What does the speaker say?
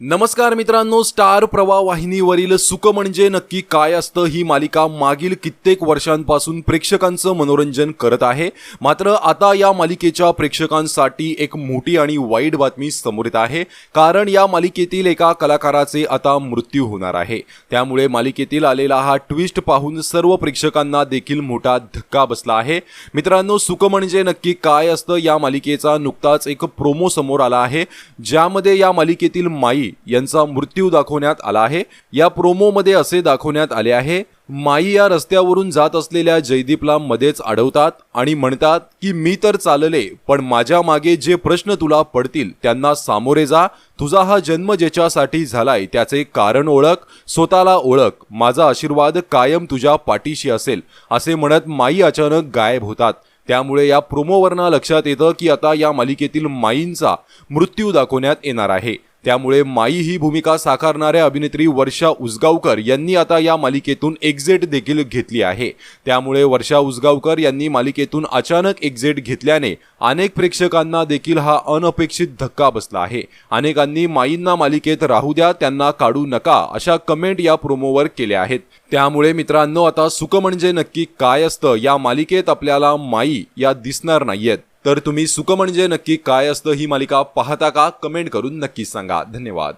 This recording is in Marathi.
नमस्कार मित्रांनो स्टार प्रवाह वाहिनीवरील सुख म्हणजे नक्की काय असतं ही मालिका मागील कित्येक वर्षांपासून प्रेक्षकांचं मनोरंजन करत आहे. मात्र आता या मालिकेच्या प्रेक्षकांसाठी एक मोठी आणि वाईट बातमी समोर येत आहे. कारण या मालिकेतील एका कलाकाराचे आता मृत्यू होणार आहे. त्यामुळे मालिकेतील आलेला हा ट्विस्ट पाहून सर्व प्रेक्षकांना देखील मोठा धक्का बसला आहे. मित्रांनो सुख म्हणजे नक्की काय असतं या मालिकेचा नुकताच एक प्रोमो समोर आला आहे. ज्यामध्ये या मालिकेतील माई यांचा मृत्यू दाखवण्यात आला आहे. या प्रोमोमध्ये असे दाखवण्यात आले आहे माई या रस्त्यावरून जात असलेल्या जयदीपला मध्येच अडवतात आणि म्हणतात की मी तर चालले पण माझ्या मागे जे प्रश्न तुला पडतील त्यांना सामोरे जा. तुझा हा जन्म ज्याच्यासाठी झालाय त्याचे कारण ओळख स्वतःला ओळख. माझा आशीर्वाद कायम तुझ्या पाठीशी असेल असे म्हणत माई अचानक गायब होतात. त्यामुळे या प्रोमोवरनं लक्षात येतं की आता या मालिकेतील माईंचा मृत्यू दाखवण्यात येणार आहे. त्यामुळे माई ही भूमिका साकारणाऱ्या अभिनेत्री वर्षा उसगावकर यांनी आता या मालिकेतून एक्झिट देखील घेतली आहे. त्यामुळे वर्षा उसगावकर यांनी मालिकेतून अचानक एक्झिट घेतल्याने अनेक प्रेक्षकांना देखील हा अनपेक्षित धक्का बसला आहे. अनेकांनी माईंना मालिकेत राहू द्या त्यांना काढू नका अशा कमेंट या प्रोमोवर केल्या आहेत. त्यामुळे मित्रांनो आता सुख म्हणजे नक्की काय असतं या मालिकेत आपल्याला माई या दिसणार नाहीयेत. तर तुम्ही सुख म्हणजे नक्की काय असतं ही मालिका पाहता का? कमेंट करून नक्की सांगा. धन्यवाद.